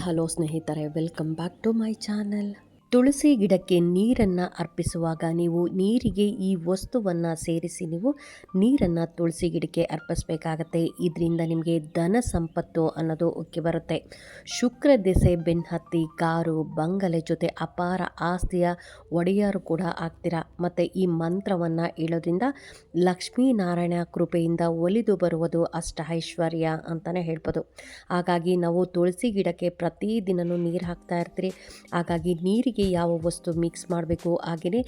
Hello ಸ್ನೇಹಿತರೆ welcome back to my channel ತುಳಸಿ ಗಿಡಕ್ಕೆ ನೀರನ್ನು ಅರ್ಪಿಸುವಾಗ ನೀವು ನೀರಿಗೆ ಈ ವಸ್ತುವನ್ನು ಸೇರಿಸಿ ನೀವು ನೀರನ್ನು ತುಳಸಿ ಗಿಡಕ್ಕೆ ಅರ್ಪಿಸಬೇಕಾಗತ್ತೆ. ಇದರಿಂದ ನಿಮಗೆ ಧನ ಸಂಪತ್ತು ಅನ್ನೋದು ಉಕ್ಕಿ ಬರುತ್ತೆ. ಶುಕ್ರ ದಿಸೆ ಬೆನ್ಹತ್ತಿ, ಕಾರು, ಬಂಗಲೆ ಜೊತೆ ಅಪಾರ ಆಸ್ತಿಯ ಒಡೆಯರು ಕೂಡ ಆಗ್ತೀರಾ? ಮತ್ತು ಈ ಮಂತ್ರವನ್ನು ಹೇಳೋದ್ರಿಂದ ಲಕ್ಷ್ಮೀನಾರಾಯಣ ಕೃಪೆಯಿಂದ ಒಲಿದು ಬರುವುದು ಅಷ್ಟ ಐಶ್ವರ್ಯ ಅಂತಲೇ ಹೇಳ್ಬೋದು. ಹಾಗಾಗಿ ನಾವು ತುಳಸಿ ಗಿಡಕ್ಕೆ ಪ್ರತಿದಿನವೂ ನೀರು ಹಾಕ್ತಾ ಇರ್ತೀರಿ. ಹಾಗಾಗಿ ನೀರಿಗೆ ಯಾವ ವಸ್ತು ಮಿಕ್ಸ್ ಮಾಡಬೇಕು ಹಾಗೆಯೇ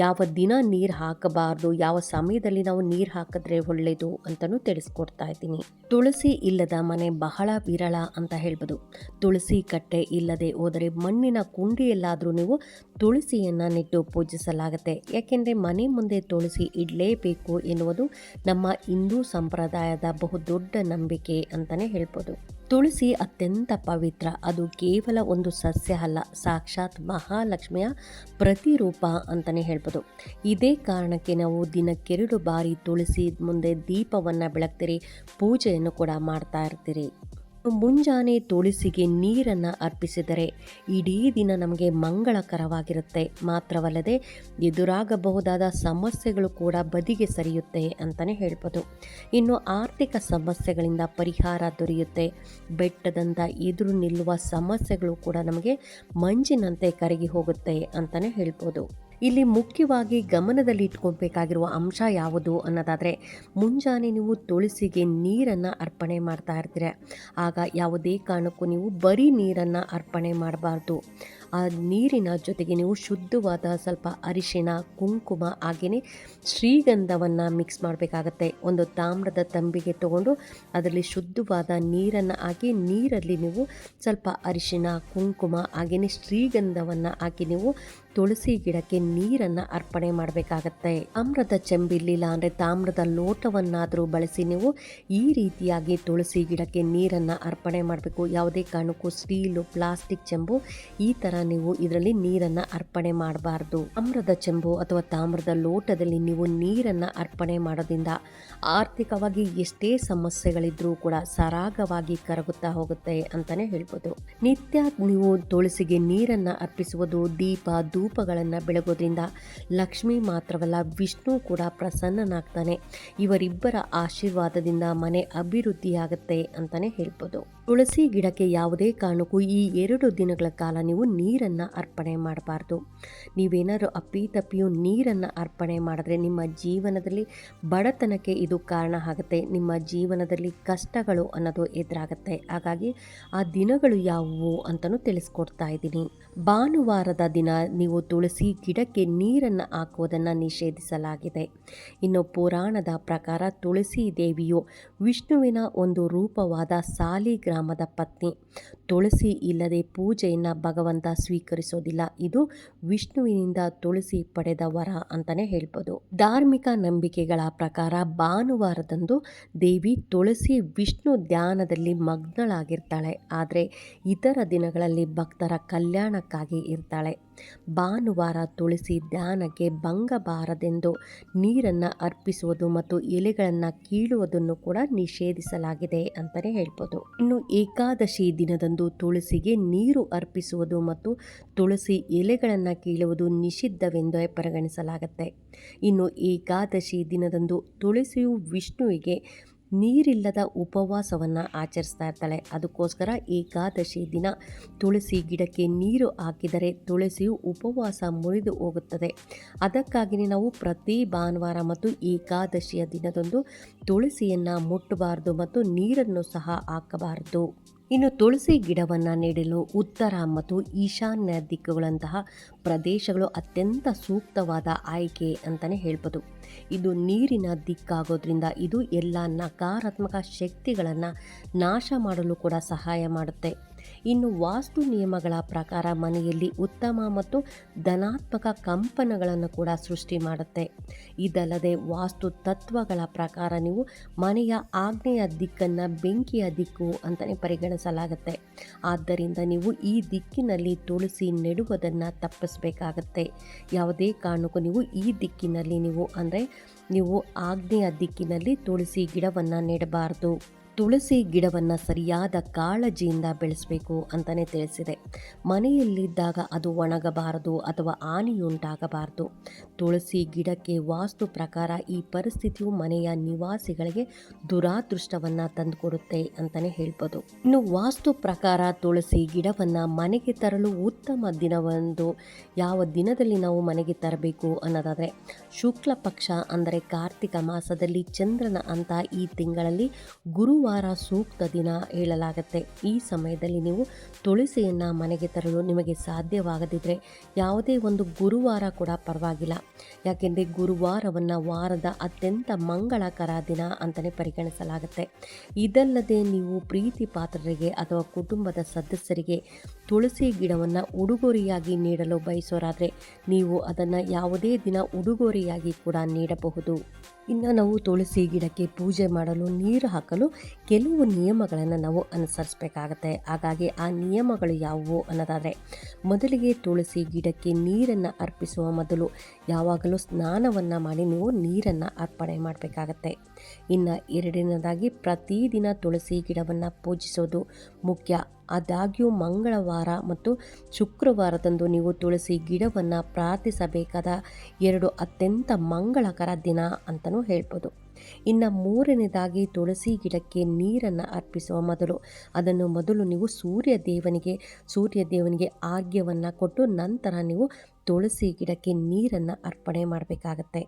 ಯಾವ ದಿನ ನೀರು ಹಾಕಬಾರ್ದು, ಯಾವ ಸಮಯದಲ್ಲಿ ನಾವು ನೀರು ಹಾಕಿದ್ರೆ ಒಳ್ಳೆಯದು ಅಂತಲೂ ತಿಳಿಸ್ಕೊಡ್ತಾ ಇದ್ದೀನಿ. ತುಳಸಿ ಇಲ್ಲದ ಮನೆ ಬಹಳ ವಿರಳ ಅಂತ ಹೇಳ್ಬೋದು. ತುಳಸಿ ಕಟ್ಟೆ ಇಲ್ಲದೆ ಹೋದರೆ ಮಣ್ಣಿನ ಕುಂಡಿಯಲ್ಲಾದರೂ ನೀವು ತುಳಸಿಯನ್ನು ನೆಟ್ಟು ಪೂಜಿಸಲಾಗುತ್ತೆ. ಯಾಕೆಂದರೆ ಮನೆ ಮುಂದೆ ತುಳಸಿ ಇಡಲೇಬೇಕು ಎನ್ನುವುದು ನಮ್ಮ ಹಿಂದೂ ಸಂಪ್ರದಾಯದ ಬಹುದೊಡ್ಡ ನಂಬಿಕೆ ಅಂತಲೇ ಹೇಳ್ಬೋದು. ತುಳಸಿ ಅತ್ಯಂತ ಪವಿತ್ರ. ಅದು ಕೇವಲ ಒಂದು ಸಸ್ಯ ಅಲ್ಲ, ಸಾಕ್ಷಾತ್ ಮಹಾಲಕ್ಷ್ಮಿಯ ಪ್ರತಿರೂಪ ಅಂತಲೇ ಹೇಳ್ಬೋದು. ಇದೇ ಕಾರಣಕ್ಕೆ ನಾವು ದಿನಕ್ಕೆರಡು ಬಾರಿ ತುಳಸಿ ಮುಂದೆ ದೀಪವನ್ನು ಬೆಳಗ್ತೀರಿ, ಪೂಜೆಯನ್ನು ಕೂಡ ಮಾಡ್ತಾ ಇರ್ತೀರಿ. ಮುಂಜಾನೆ ತುಳಸಿಗೆ ನೀರನ್ನು ಅರ್ಪಿಸಿದರೆ ಇಡೀ ದಿನ ನಮಗೆ ಮಂಗಳಕರವಾಗಿರುತ್ತೆ. ಮಾತ್ರವಲ್ಲದೆ ಎದುರಾಗಬಹುದಾದ ಸಮಸ್ಯೆಗಳು ಕೂಡ ಬದಿಗೆ ಸರಿಯುತ್ತೆ ಅಂತಲೇ ಹೇಳ್ಬೋದು. ಇನ್ನು ಆರ್ಥಿಕ ಸಮಸ್ಯೆಗಳಿಂದ ಪರಿಹಾರ ದೊರೆಯುತ್ತೆ. ಬೆಟ್ಟದಂತ ಎದುರು ನಿಲ್ಲುವ ಸಮಸ್ಯೆಗಳು ಕೂಡ ನಮಗೆ ಮಂಜಿನಂತೆ ಕರಗಿ ಹೋಗುತ್ತೆ ಅಂತಲೇ ಹೇಳ್ಬೋದು. ಇಲ್ಲಿ ಮುಖ್ಯವಾಗಿ ಗಮನದಲ್ಲಿ ಇಟ್ಕೊಬೇಕಾಗಿರುವ ಅಂಶ ಯಾವುದು ಅನ್ನೋದಾದರೆ, ಮುಂಜಾನೆ ನೀವು ತುಳಸಿಗೆ ನೀರನ್ನು ಅರ್ಪಣೆ ಮಾಡ್ತಾ ಇರ್ತೀರ. ಆಗ ಯಾವುದೇ ಕಾರಣಕ್ಕೂ ನೀವು ಬರೀ ನೀರನ್ನು ಅರ್ಪಣೆ ಮಾಡಬಾರ್ದು. ಆ ನೀರಿನ ಜೊತೆಗೆ ನೀವು ಶುದ್ಧವಾದ ಸ್ವಲ್ಪ ಅರಿಶಿಣ, ಕುಂಕುಮ ಹಾಗೆಯೇ ಶ್ರೀಗಂಧವನ್ನು ಮಿಕ್ಸ್ ಮಾಡಬೇಕಾಗತ್ತೆ. ಒಂದು ತಾಮ್ರದ ತಂಬಿಗೆ ತಗೊಂಡು ಅದರಲ್ಲಿ ಶುದ್ಧವಾದ ನೀರನ್ನು ಹಾಕಿ, ನೀರಲ್ಲಿ ನೀವು ಸ್ವಲ್ಪ ಅರಿಶಿನ ಕುಂಕುಮ ಹಾಗೆಯೇ ಶ್ರೀಗಂಧವನ್ನು ಹಾಕಿ ನೀವು ತುಳಸಿ ಗಿಡಕ್ಕೆ ನೀರನ್ನ ಅರ್ಪಣೆ ಮಾಡಬೇಕಾಗತ್ತೆ. ತಾಮ್ರದ ಚೆಂಬಿರ್ಲಿಲ್ಲ ಅಂದ್ರೆ ತಾಮ್ರದ ಲೋಟವನ್ನಾದರೂ ಬಳಸಿ ನೀವು ಈ ರೀತಿಯಾಗಿ ತುಳಸಿ ಗಿಡಕ್ಕೆ ನೀರನ್ನ ಅರ್ಪಣೆ ಮಾಡಬೇಕು. ಯಾವುದೇ ಕಾರಣಕ್ಕೂ ಸ್ಟೀಲು, ಪ್ಲಾಸ್ಟಿಕ್ ಚೆಂಬು, ಈ ತರ ನೀವು ಇದರಲ್ಲಿ ನೀರನ್ನ ಅರ್ಪಣೆ ಮಾಡಬಾರ್ದು. ತಾಮ್ರದ ಚೆಂಬು ಅಥವಾ ತಾಮ್ರದ ಲೋಟದಲ್ಲಿ ನೀವು ನೀರನ್ನ ಅರ್ಪಣೆ ಮಾಡೋದ್ರಿಂದ ಆರ್ಥಿಕವಾಗಿ ಎಷ್ಟೇ ಸಮಸ್ಯೆಗಳಿದ್ರೂ ಕೂಡ ಸರಾಗವಾಗಿ ಕರಗುತ್ತಾ ಹೋಗುತ್ತೆ ಅಂತಾನೆ ಹೇಳ್ಬೋದು. ನಿತ್ಯ ನೀವು ತುಳಸಿಗೆ ನೀರನ್ನ ಅರ್ಪಿಸುವುದು ದೀಪ ಧೂಪಗಳನ್ನು ಬೆಳಗೋದ್ರಿಂದ ಲಕ್ಷ್ಮಿ ಮಾತ್ರವಲ್ಲ ವಿಷ್ಣು ಕೂಡ ಪ್ರಸನ್ನನಾಗ್ತಾನೆ. ಇವರಿಬ್ಬರ ಆಶೀರ್ವಾದದಿಂದ ಮನೆ ಅಭಿವೃದ್ಧಿಯಾಗುತ್ತೆ ಅಂತಲೇ ಹೇಳ್ಬೋದು. ತುಳಸಿ ಗಿಡಕ್ಕೆ ಯಾವುದೇ ಕಾರಣಕ್ಕೂ ಈ ಎರಡು ದಿನಗಳ ಕಾಲ ನೀವು ನೀರನ್ನು ಅರ್ಪಣೆ ಮಾಡಬಾರ್ದು. ನೀವೇನಾದರೂ ಅಪ್ಪಿತಪ್ಪಿಯೂ ನೀರನ್ನು ಅರ್ಪಣೆ ಮಾಡಿದ್ರೆ ನಿಮ್ಮ ಜೀವನದಲ್ಲಿ ಬಡತನಕ್ಕೆ ಇದು ಕಾರಣ ಆಗುತ್ತೆ. ನಿಮ್ಮ ಜೀವನದಲ್ಲಿ ಕಷ್ಟಗಳು ಅನ್ನೋದು ಎದುರಾಗುತ್ತೆ. ಹಾಗಾಗಿ ಆ ದಿನಗಳು ಯಾವುವು ಅಂತಲೂ ತಿಳಿಸ್ಕೊಡ್ತಾ ಇದ್ದೀನಿ. ಭಾನುವಾರದ ದಿನ ನೀವು ತುಳಸಿ ಗಿಡಕ್ಕೆ ನೀರನ್ನು ಹಾಕುವುದನ್ನು ನಿಷೇಧಿಸಲಾಗಿದೆ. ಇನ್ನು ಪುರಾಣದ ಪ್ರಕಾರ ತುಳಸಿ ದೇವಿಯು ವಿಷ್ಣುವಿನ ಒಂದು ರೂಪವಾದ ಸಾಲಿಗ್ರಾಮದ ಪತ್ನಿ. ತುಳಸಿ ಇಲ್ಲದೆ ಪೂಜೆಯನ್ನು ಭಗವಂತ ಸ್ವೀಕರಿಸೋದಿಲ್ಲ. ಇದು ವಿಷ್ಣುವಿನಿಂದ ತುಳಸಿ ಪಡೆದ ವರ ಅಂತಲೇ ಹೇಳ್ಬೋದು. ಧಾರ್ಮಿಕ ನಂಬಿಕೆಗಳ ಪ್ರಕಾರ ಭಾನುವಾರದಂದು ದೇವಿ ತುಳಸಿ ವಿಷ್ಣು ಧ್ಯಾನದಲ್ಲಿ ಮಗ್ನಳಾಗಿರ್ತಾಳೆ. ಆದರೆ ಇತರ ದಿನಗಳಲ್ಲಿ ಭಕ್ತರ ಕಲ್ಯಾಣಕ್ಕಾಗಿ ಇರ್ತಾಳೆ. ಭಾನುವಾರ ತುಳಸಿ ಧ್ಯಾನಕ್ಕೆ ಭಂಗ ಬಾರದೆಂದು ನೀರನ್ನು ಅರ್ಪಿಸುವುದು ಮತ್ತು ಎಲೆಗಳನ್ನು ಕೀಳುವುದನ್ನು ಕೂಡ ನಿಷೇಧಿಸಲಾಗಿದೆ ಅಂತಲೇ ಹೇಳ್ಬೋದು. ಇನ್ನು ಏಕಾದಶಿ ದಿನದಂದು ತುಳಸಿಗೆ ನೀರು ಅರ್ಪಿಸುವುದು ಮತ್ತು ತುಳಸಿ ಎಲೆಗಳನ್ನು ಕೀಳುವುದು ನಿಷಿದ್ಧವೆಂದು ಪರಿಗಣಿಸಲಾಗುತ್ತೆ. ಇನ್ನು ಏಕಾದಶಿ ದಿನದಂದು ತುಳಸಿಯು ವಿಷ್ಣುವಿಗೆ ನೀರಿಲ್ಲದ ಉಪವಾಸವನ್ನು ಆಚರಿಸ್ತಾ ಇರ್ತಾಳೆ. ಅದಕ್ಕೋಸ್ಕರ ಏಕಾದಶಿ ದಿನ ತುಳಸಿ ಗಿಡಕ್ಕೆ ನೀರು ಹಾಕಿದರೆ ತುಳಸಿಯು ಉಪವಾಸ ಮುರಿದು ಹೋಗುತ್ತದೆ. ಅದಕ್ಕಾಗಿಯೇ ನಾವು ಪ್ರತಿ ಭಾನುವಾರ ಮತ್ತು ಏಕಾದಶಿಯ ದಿನದಂದು ತುಳಸಿಯನ್ನು ಮುಟ್ಟಬಾರದು ಮತ್ತು ನೀರನ್ನು ಸಹ ಹಾಕಬಾರದು. ಇನ್ನು ತುಳಸಿ ಗಿಡವನ್ನು ನೆಡಲು ಉತ್ತರ ಮತ್ತು ಈಶಾನ್ಯ ದಿಕ್ಕುಗಳಂತಹ ಪ್ರದೇಶಗಳು ಅತ್ಯಂತ ಸೂಕ್ತವಾದ ಆಯ್ಕೆ ಅಂತಲೇ ಹೇಳ್ಬೋದು. ಇದು ನೀರಿನ ದಿಕ್ಕಾಗೋದ್ರಿಂದ ಇದು ಎಲ್ಲ ನಕಾರಾತ್ಮಕ ಶಕ್ತಿಗಳನ್ನು ನಾಶ ಮಾಡಲು ಕೂಡ ಸಹಾಯ ಮಾಡುತ್ತೆ. ಇನ್ನು ವಾಸ್ತು ನಿಯಮಗಳ ಪ್ರಕಾರ ಮನೆಯಲ್ಲಿ ಉತ್ತಮ ಮತ್ತು ಧನಾತ್ಮಕ ಕಂಪನಗಳನ್ನು ಕೂಡ ಸೃಷ್ಟಿ ಮಾಡುತ್ತೆ. ಇದಲ್ಲದೆ ವಾಸ್ತು ತತ್ವಗಳ ಪ್ರಕಾರ ನೀವು ಮನೆಯ ಆಗ್ನೇಯ ದಿಕ್ಕನ್ನು ಬೆಂಕಿಯ ದಿಕ್ಕು ಅಂತಲೇ ಪರಿಗಣಿಸಲಾಗುತ್ತೆ. ಆದ್ದರಿಂದ ನೀವು ಈ ದಿಕ್ಕಿನಲ್ಲಿ ತುಳಸಿ ನೆಡುವುದನ್ನು ತಪ್ಪಿಸಬೇಕಾಗತ್ತೆ. ಯಾವುದೇ ಕಾರಣಕ್ಕೂ ನೀವು ಈ ದಿಕ್ಕಿನಲ್ಲಿ ನೀವು ಅಂದರೆ ನೀವು ಆಗ್ನೇಯ ದಿಕ್ಕಿನಲ್ಲಿ ತುಳಸಿ ಗಿಡವನ್ನು ನೆಡಬಾರ್ದು. ತುಳಸಿ ಗಿಡವನ್ನು ಸರಿಯಾದ ಕಾಳಜಿಯಿಂದ ಬೆಳೆಸಬೇಕು ಅಂತಲೇ ತಿಳಿಸಿದೆ. ಮನೆಯಲ್ಲಿದ್ದಾಗ ಅದು ಒಣಗಬಾರದು ಅಥವಾ ಹಾನಿಯುಂಟಾಗಬಾರದು. ತುಳಸಿ ಗಿಡಕ್ಕೆ ವಾಸ್ತು ಪ್ರಕಾರ ಈ ಪರಿಸ್ಥಿತಿಯು ಮನೆಯ ನಿವಾಸಿಗಳಿಗೆ ದುರಾದೃಷ್ಟವನ್ನು ತಂದುಕೊಡುತ್ತೆ ಅಂತಲೇ ಹೇಳ್ಬೋದು. ಇನ್ನು ವಾಸ್ತು ಪ್ರಕಾರ ತುಳಸಿ ಗಿಡವನ್ನು ಮನೆಗೆ ತರಲು ಉತ್ತಮ ದಿನವೊಂದು ಯಾವ ದಿನದಲ್ಲಿ ನಾವು ಮನೆಗೆ ತರಬೇಕು ಅನ್ನೋದಾದರೆ ಶುಕ್ಲ ಪಕ್ಷ ಅಂದರೆ ಕಾರ್ತಿಕ ಮಾಸದಲ್ಲಿ ಚಂದ್ರನ ಅಂತ ಈ ತಿಂಗಳಲ್ಲಿ ಗುರುವಾರ ಸೂಕ್ತ ದಿನ ಹೇಳಲಾಗುತ್ತೆ. ಈ ಸಮಯದಲ್ಲಿ ನೀವು ತುಳಸಿಯನ್ನು ಮನೆಗೆ ತರಲು ನಿಮಗೆ ಸಾಧ್ಯವಾಗದಿದ್ದರೆ ಯಾವುದೇ ಒಂದು ಗುರುವಾರ ಕೂಡ ಪರವಾಗಿಲ್ಲ. ಯಾಕೆಂದರೆ ಗುರುವಾರವನ್ನು ವಾರದ ಅತ್ಯಂತ ಮಂಗಳಕರ ದಿನ ಅಂತಲೇ ಪರಿಗಣಿಸಲಾಗುತ್ತೆ. ಇದಲ್ಲದೆ ನೀವು ಪ್ರೀತಿ ಪಾತ್ರರಿಗೆ ಅಥವಾ ಕುಟುಂಬದ ಸದಸ್ಯರಿಗೆ ತುಳಸಿ ಗಿಡವನ್ನು ಉಡುಗೊರೆಯಾಗಿ ನೀಡಲು ಬಯಸೋರಾದರೆ ನೀವು ಅದನ್ನು ಯಾವುದೇ ದಿನ ಉಡುಗೊರೆಯಾಗಿ ಕೂಡ ನೀಡಬಹುದು. ಇನ್ನು ನಾವು ತುಳಸಿ ಗಿಡಕ್ಕೆ ಪೂಜೆ ಮಾಡಲು ನೀರು ಹಾಕಲು ಕೆಲವು ನಿಯಮಗಳನ್ನು ನಾವು ಅನುಸರಿಸಬೇಕಾಗತ್ತೆ. ಹಾಗಾಗಿ ಆ ನಿಯಮಗಳು ಯಾವುವು ಅನ್ನೋದಾದರೆ, ಮೊದಲಿಗೆ ತುಳಸಿ ಗಿಡಕ್ಕೆ ನೀರನ್ನು ಅರ್ಪಿಸುವ ಮೊದಲು ಯಾವಾಗಲೂ ಸ್ನಾನವನ್ನು ಮಾಡಿ ನೀವು ನೀರನ್ನು ಅರ್ಪಣೆ ಮಾಡಬೇಕಾಗತ್ತೆ. ಇನ್ನು ಎರಡನೇದಾಗಿ ಪ್ರತಿದಿನ ತುಳಸಿ ಗಿಡವನ್ನು ಪೂಜಿಸೋದು ಮುಖ್ಯ. ಆದಾಗ್ಯೂ ಮಂಗಳವಾರ ಮತ್ತು ಶುಕ್ರವಾರದಂದು ನೀವು ತುಳಸಿ ಗಿಡವನ್ನು ಪ್ರಾರ್ಥಿಸಬೇಕಾದ ಎರಡು ಅತ್ಯಂತ ಮಂಗಳಕರ ದಿನ ಅಂತಲೂ ಹೇಳ್ಬೋದು. ಇನ್ನು ಮೂರನೇದಾಗಿ ತುಳಸಿ ಗಿಡಕ್ಕೆ ನೀರನ್ನು ಅರ್ಪಿಸುವ ಮೊದಲು ಅದನ್ನು ಮೊದಲು ನೀವು ಸೂರ್ಯ ದೇವನಿಗೆ ಸೂರ್ಯ ದೇವನಿಗೆ ಆರ್ಘ್ಯವನ್ನು ಕೊಟ್ಟು ನಂತರ ನೀವು ತುಳಸಿ ಗಿಡಕ್ಕೆ ನೀರನ್ನು ಅರ್ಪಣೆ ಮಾಡಬೇಕಾಗತ್ತೆ.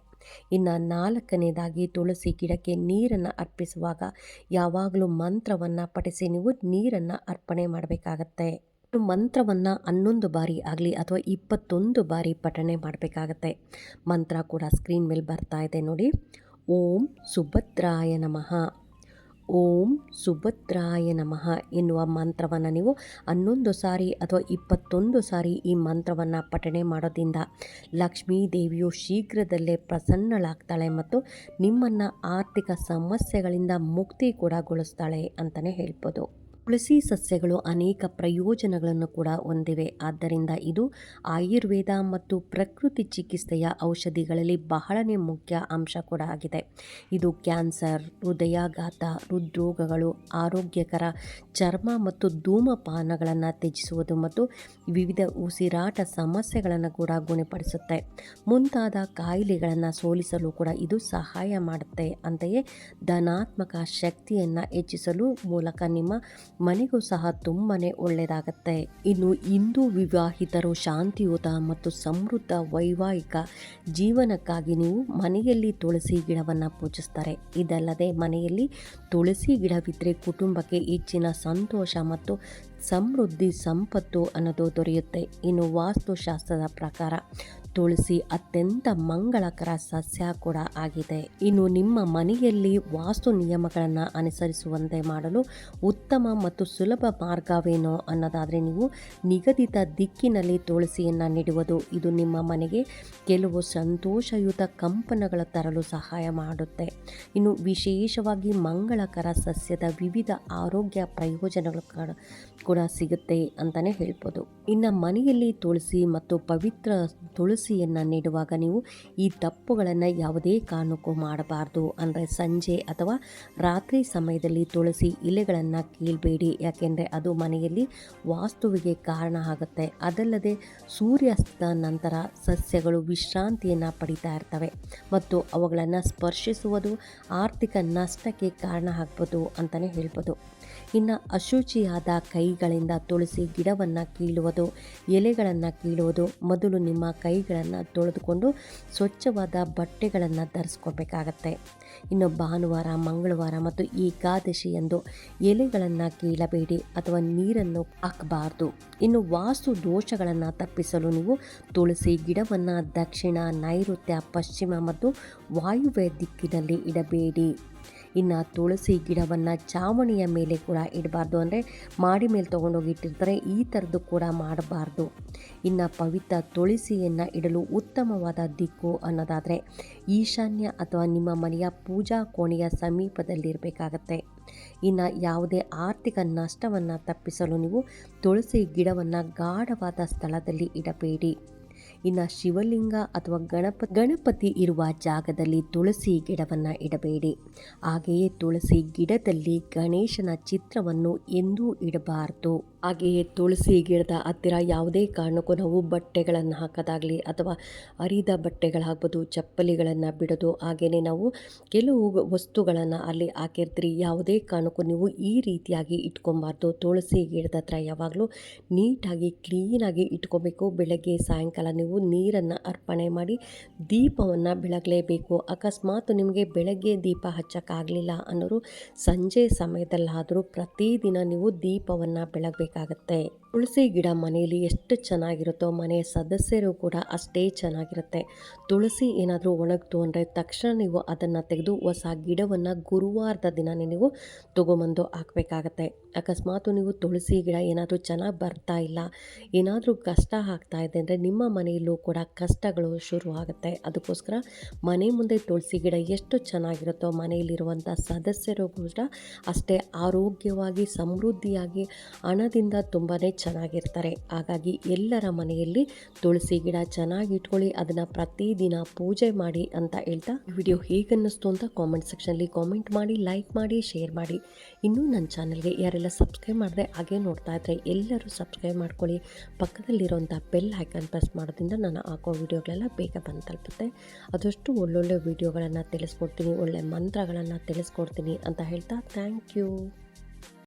ಇನ್ನು ನಾಲ್ಕನೇದಾಗಿ ತುಳಸಿ ಗಿಡಕ್ಕೆ ನೀರನ್ನು ಅರ್ಪಿಸುವಾಗ ಯಾವಾಗಲೂ ಮಂತ್ರವನ್ನು ಪಠಿಸಿ ನೀವು ನೀರನ್ನು ಅರ್ಪಣೆ ಮಾಡಬೇಕಾಗತ್ತೆ. ಮಂತ್ರವನ್ನು ಹನ್ನೊಂದು ಬಾರಿ ಆಗಲಿ ಅಥವಾ ಇಪ್ಪತ್ತೊಂದು ಬಾರಿ ಪಠಣೆ ಮಾಡಬೇಕಾಗತ್ತೆ. ಮಂತ್ರ ಕೂಡ ಸ್ಕ್ರೀನ್ ಮೇಲೆ ಬರ್ತಾ ಇದೆ ನೋಡಿ. ಓಂ ಸುಭದ್ರಾಯ ನಮಃ. ಓಂ ಸುಭದ್ರಾಯ ನಮಃ ಎನ್ನುವ ಮಂತ್ರವನ್ನು ನೀವು ಹನ್ನೊಂದು ಸಾರಿ ಅಥವಾ ಇಪ್ಪತ್ತೊಂದು ಸಾರಿ ಈ ಮಂತ್ರವನ್ನು ಪಠಣೆ ಮಾಡೋದ್ರಿಂದ ಲಕ್ಷ್ಮೀ ದೇವಿಯು ಶೀಘ್ರದಲ್ಲೇ ಪ್ರಸನ್ನಳಾಗ್ತಾಳೆ ಮತ್ತು ನಿಮ್ಮನ್ನು ಆರ್ಥಿಕ ಸಮಸ್ಯೆಗಳಿಂದ ಮುಕ್ತಿ ಕೂಡ ಗೊಳಿಸ್ತಾಳೆ ಅಂತಲೇ ಹೇಳ್ಬೋದು. ತುಳಸಿ ಸಸ್ಯಗಳು ಅನೇಕ ಪ್ರಯೋಜನಗಳನ್ನು ಕೂಡ ಹೊಂದಿವೆ. ಆದ್ದರಿಂದ ಇದು ಆಯುರ್ವೇದ ಮತ್ತು ಪ್ರಕೃತಿ ಚಿಕಿತ್ಸೆಯ ಔಷಧಿಗಳಲ್ಲಿ ಬಹಳನೇ ಮುಖ್ಯ ಅಂಶ ಕೂಡ ಆಗಿದೆ. ಇದು ಕ್ಯಾನ್ಸರ್, ಹೃದಯಾಘಾತ, ಹೃದ್ರೋಗಗಳು, ಆರೋಗ್ಯಕರ ಚರ್ಮ ಮತ್ತು ಧೂಮಪಾನಗಳನ್ನು ತ್ಯಜಿಸುವುದು ಮತ್ತು ವಿವಿಧ ಉಸಿರಾಟ ಸಮಸ್ಯೆಗಳನ್ನು ಕೂಡ ಗುಣಪಡಿಸುತ್ತೆ. ಮುಂತಾದ ಕಾಯಿಲೆಗಳನ್ನು ಸೋಲಿಸಲು ಕೂಡ ಇದು ಸಹಾಯ ಮಾಡುತ್ತೆ. ಅಂತೆಯೇ ಧನಾತ್ಮಕ ಶಕ್ತಿಯನ್ನು ಹೆಚ್ಚಿಸಲು ಮೂಲಕ ನಿಮ್ಮ ಮನೆಗೂ ಸಹ ತುಂಬನೇ ಒಳ್ಳೆಯದಾಗತ್ತೆ ಇನ್ನು ಹಿಂದೂ ವಿವಾಹಿತರು ಶಾಂತಿಯುತ ಮತ್ತು ಸಮೃದ್ಧ ವೈವಾಹಿಕ ಜೀವನಕ್ಕಾಗಿ ನೀವು ಮನೆಯಲ್ಲಿ ತುಳಸಿ ಗಿಡವನ್ನು ಪೂಜಿಸ್ತಾರೆ. ಇದಲ್ಲದೆ ಮನೆಯಲ್ಲಿ ತುಳಸಿ ಗಿಡವಿದ್ದರೆ ಕುಟುಂಬಕ್ಕೆ ಹೆಚ್ಚಿನ ಸಂತೋಷ ಮತ್ತು ಸಮೃದ್ಧಿ ಸಂಪತ್ತು ಅನ್ನೋದು ದೊರೆಯುತ್ತೆ. ಇನ್ನು ವಾಸ್ತುಶಾಸ್ತ್ರದ ಪ್ರಕಾರ ತುಳಸಿ ಅತ್ಯಂತ ಮಂಗಳಕರ ಸಸ್ಯ ಕೂಡ ಆಗಿದೆ. ಇನ್ನು ನಿಮ್ಮ ಮನೆಯಲ್ಲಿ ವಾಸ್ತು ನಿಯಮಗಳನ್ನು ಅನುಸರಿಸುವಂತೆ ಮಾಡಲು ಉತ್ತಮ ಮತ್ತು ಸುಲಭ ಮಾರ್ಗವೇನೋ ಅನ್ನೋದಾದರೆ ನೀವು ನಿಗದಿತ ದಿಕ್ಕಿನಲ್ಲಿ ತುಳಸಿಯನ್ನು ನೆಡುವುದು. ಇದು ನಿಮ್ಮ ಮನೆಗೆ ಕೆಲವು ಸಂತೋಷಯುತ ಕಂಪನಗಳ ತರಲು ಸಹಾಯ ಮಾಡುತ್ತೆ. ಇನ್ನು ವಿಶೇಷವಾಗಿ ಮಂಗಳಕರ ಸಸ್ಯದ ವಿವಿಧ ಆರೋಗ್ಯ ಪ್ರಯೋಜನಗಳು ಕೂಡ ಸಿಗುತ್ತೆ ಅಂತಲೇ ಹೇಳ್ಬೋದು. ಇನ್ನು ಮನೆಯಲ್ಲಿ ತುಳಸಿ ಮತ್ತು ಪವಿತ್ರ ತುಳಸಿಯನ್ನು ನೀಡುವಾಗ ನೀವು ಈ ತಪ್ಪುಗಳನ್ನು ಯಾವುದೇ ಕಾರಣಕ್ಕೂ ಮಾಡಬಾರ್ದು. ಅಂದರೆ ಸಂಜೆ ಅಥವಾ ರಾತ್ರಿ ಸಮಯದಲ್ಲಿ ತುಳಸಿ ಇಲೆಗಳನ್ನು ಕೀಳಬೇಡಿ. ಯಾಕೆಂದರೆ ಅದು ಮನೆಯಲ್ಲಿ ವಾಸ್ತುವಿಗೆ ಕಾರಣ ಆಗುತ್ತೆ. ಅದಲ್ಲದೆ ಸೂರ್ಯಾಸ್ತ ನಂತರ ಸಸ್ಯಗಳು ವಿಶ್ರಾಂತಿಯನ್ನು ಪಡಿತಾ ಇರ್ತವೆ. ಮತ್ತು ಅವುಗಳನ್ನು ಸ್ಪರ್ಶಿಸುವುದು ಆರ್ಥಿಕ ನಷ್ಟಕ್ಕೆ ಕಾರಣ ಆಗ್ಬೋದು ಅಂತಲೇ ಹೇಳ್ಬೋದು. ಇನ್ನು ಅಶುಚಿಯಾದ ಕೈಗಳಿಂದ ತುಳಸಿ ಗಿಡವನ್ನು ಕೀಳುವುದು, ಎಲೆಗಳನ್ನು ಕೀಳುವುದು, ಮೊದಲು ನಿಮ್ಮ ಕೈಗಳನ್ನು ತೊಳೆದುಕೊಂಡು ಸ್ವಚ್ಛವಾದ ಬಟ್ಟೆಗಳನ್ನು ಧರಿಸ್ಕೋಬೇಕಾಗತ್ತೆ ಇನ್ನು ಭಾನುವಾರ, ಮಂಗಳವಾರ ಮತ್ತು ಏಕಾದಶಿಯಂದು ಎಲೆಗಳನ್ನು ಕೀಳಬೇಡಿ ಅಥವಾ ನೀರನ್ನು ಹಾಕಬಾರ್ದು. ಇನ್ನು ವಾಸ್ತು ದೋಷಗಳನ್ನು ತಪ್ಪಿಸಲು ನೀವು ತುಳಸಿ ಗಿಡವನ್ನು ದಕ್ಷಿಣ, ನೈಋತ್ಯ, ಪಶ್ಚಿಮ ಮತ್ತು ವಾಯುವ್ಯ ದಿಕ್ಕಿನಲ್ಲಿ ಇಡಬೇಡಿ. ಇನ್ನು ತುಳಸಿ ಗಿಡವನ್ನು ಚಾವಣಿಯ ಮೇಲೆ ಕೂಡ ಇಡಬಾರ್ದು ಅಂದರೆ ಮಾಡಿ ಮೇಲೆ ತೊಗೊಂಡೋಗಿ ಇಟ್ಟಿರ್ತಾರೆ, ಈ ಥರದ್ದು ಕೂಡ ಮಾಡಬಾರ್ದು. ಇನ್ನು ಪವಿತ್ರ ತುಳಸಿಯನ್ನು ಇಡಲು ಉತ್ತಮವಾದ ದಿಕ್ಕು ಅನ್ನೋದಾದರೆ ಈಶಾನ್ಯ ಅಥವಾ ನಿಮ್ಮ ಮನೆಯ ಪೂಜಾ ಕೋಣೆಯ ಸಮೀಪದಲ್ಲಿರಬೇಕಾಗತ್ತೆ. ಇನ್ನು ಯಾವುದೇ ಆರ್ಥಿಕ ನಷ್ಟವನ್ನು ತಪ್ಪಿಸಲು ನೀವು ತುಳಸಿ ಗಿಡವನ್ನು ಗಾಢವಾದ ಸ್ಥಳದಲ್ಲಿ ಇಡಬೇಡಿ. ಇನ್ನು ಶಿವಲಿಂಗ ಅಥವಾ ಗಣಪ, ಗಣಪತಿ ಇರುವ ಜಾಗದಲ್ಲಿ ತುಳಸಿ ಗಿಡವನ್ನು ಇಡಬೇಡಿ. ಹಾಗೆಯೇ ತುಳಸಿ ಗಿಡದಲ್ಲಿ ಗಣೇಶನ ಚಿತ್ರವನ್ನು ಎಂದೂ ಇಡಬಾರದು. ಹಾಗೆಯೇ ತುಳಸಿ ಗಿಡದ ಹತ್ತಿರ ಯಾವುದೇ ಕಾರಣಕ್ಕೂ ನಾವು ಬಟ್ಟೆಗಳನ್ನು ಹಾಕೋದಾಗಲಿ ಅಥವಾ ಅರಿದ ಬಟ್ಟೆಗಳಾಗ್ಬೋದು, ಚಪ್ಪಲಿಗಳನ್ನು ಬಿಡೋದು, ಹಾಗೆಯೇ ನಾವು ಕೆಲವು ವಸ್ತುಗಳನ್ನು ಅಲ್ಲಿ ಹಾಕಿರ್ತೀರಿ. ಯಾವುದೇ ಕಾರಣಕ್ಕೂ ನೀವು ಈ ರೀತಿಯಾಗಿ ಇಟ್ಕೊಬಾರ್ದು. ತುಳಸಿ ಗಿಡದ ಹತ್ರ ಯಾವಾಗಲೂ ನೀಟಾಗಿ ಕ್ಲೀನಾಗಿ ಇಟ್ಕೊಬೇಕು. ಬೆಳಗ್ಗೆ ಸಾಯಂಕಾಲ ನೀವು ನೀರನ್ನು ಅರ್ಪಣೆ ಮಾಡಿ ದೀಪವನ್ನು ಬೆಳಗಲೇಬೇಕು. ಅಕಸ್ಮಾತ್ ನಿಮಗೆ ಬೆಳಗ್ಗೆ ದೀಪ ಹಚ್ಚೋಕ್ಕಾಗಲಿಲ್ಲ ಅನ್ನೋರು ಸಂಜೆ ಸಮಯದಲ್ಲಾದರೂ ಪ್ರತಿದಿನ ನೀವು ದೀಪವನ್ನು ಬೆಳಗಬೇಕಾಗತ್ತೆ. ತುಳಸಿ ಗಿಡ ಮನೆಯಲ್ಲಿ ಎಷ್ಟು ಚೆನ್ನಾಗಿರುತ್ತೋ ಮನೆಯ ಸದಸ್ಯರು ಕೂಡ ಅಷ್ಟೇ ಚೆನ್ನಾಗಿರುತ್ತೆ. ತುಳಸಿ ಏನಾದರೂ ಒಣಗ್ತು ಅಂದರೆ ತಕ್ಷಣ ನೀವು ಅದನ್ನು ತೆಗೆದು ಹೊಸ ಗಿಡವನ್ನು ಗುರುವಾರದ ದಿನನೇ ನೀವು ತೊಗೊಂಬಂದು ಹಾಕಬೇಕಾಗತ್ತೆ. ಅಕಸ್ಮಾತ್ ನೀವು ತುಳಸಿ ಗಿಡ ಏನಾದರೂ ಚೆನ್ನಾಗಿ ಬರ್ತಾ ಇಲ್ಲ, ಏನಾದರೂ ಕಷ್ಟ ಆಗ್ತಾ ಇದೆ ಅಂದರೆ ನಿಮ್ಮ ಮನೆಯಲ್ಲೂ ಕೂಡ ಕಷ್ಟಗಳು ಶುರು ಆಗುತ್ತೆ. ಅದಕ್ಕೋಸ್ಕರ ಮನೆ ಮುಂದೆ ತುಳಸಿ ಗಿಡ ಎಷ್ಟು ಚೆನ್ನಾಗಿರುತ್ತೋ ಮನೆಯಲ್ಲಿರುವಂಥ ಸದಸ್ಯರು ಕೂಡ ಅಷ್ಟೇ ಆರೋಗ್ಯವಾಗಿ, ಸಮೃದ್ಧಿಯಾಗಿ, ಹಣದಿಂದ ತುಂಬಾ ಚೆನ್ನಾಗಿರ್ತಾರೆ. ಹಾಗಾಗಿ ಎಲ್ಲರ ಮನೆಯಲ್ಲಿ ತುಳಸಿ ಗಿಡ ಚೆನ್ನಾಗಿ ಇಟ್ಕೊಳ್ಳಿ, ಅದನ್ನು ಪ್ರತಿದಿನ ಪೂಜೆ ಮಾಡಿ ಅಂತ ಹೇಳ್ತಾ ವಿಡಿಯೋ ಹೇಗನ್ನಿಸ್ತು ಅಂತ ಕಾಮೆಂಟ್ ಸೆಕ್ಷನಲ್ಲಿ ಕಾಮೆಂಟ್ ಮಾಡಿ ಲೈಕ್ ಮಾಡಿ ಶೇರ್ ಮಾಡಿ. ಇನ್ನೂ ನನ್ನ ಚಾನಲ್ಗೆ ಯಾರೆಲ್ಲ ಸಬ್ಸ್ಕ್ರೈಬ್ ಮಾಡಿದ್ರೆ ಹಾಗೆ ನೋಡ್ತಾ ಇದ್ದರೆ ಎಲ್ಲರೂ ಸಬ್ಸ್ಕ್ರೈಬ್ ಮಾಡ್ಕೊಳ್ಳಿ. ಪಕ್ಕದಲ್ಲಿರುವಂಥ ಬೆಲ್ ಐಕನ್ ಪ್ರೆಸ್ ಮಾಡೋದ್ರಿಂದ ನಾನು ಹಾಕೋ ವಿಡಿಯೋಗಳೆಲ್ಲ ಬೇಗ ಬಂದು ತಲುಪುತ್ತೆ. ಅದಷ್ಟು ಒಳ್ಳೊಳ್ಳೆ ವಿಡಿಯೋಗಳನ್ನು ತಿಳಿಸ್ಕೊಡ್ತೀನಿ, ಒಳ್ಳೆ ಮಂತ್ರಗಳನ್ನು ತಿಳಿಸ್ಕೊಡ್ತೀನಿ ಅಂತ ಹೇಳ್ತಾ ಥ್ಯಾಂಕ್ ಯು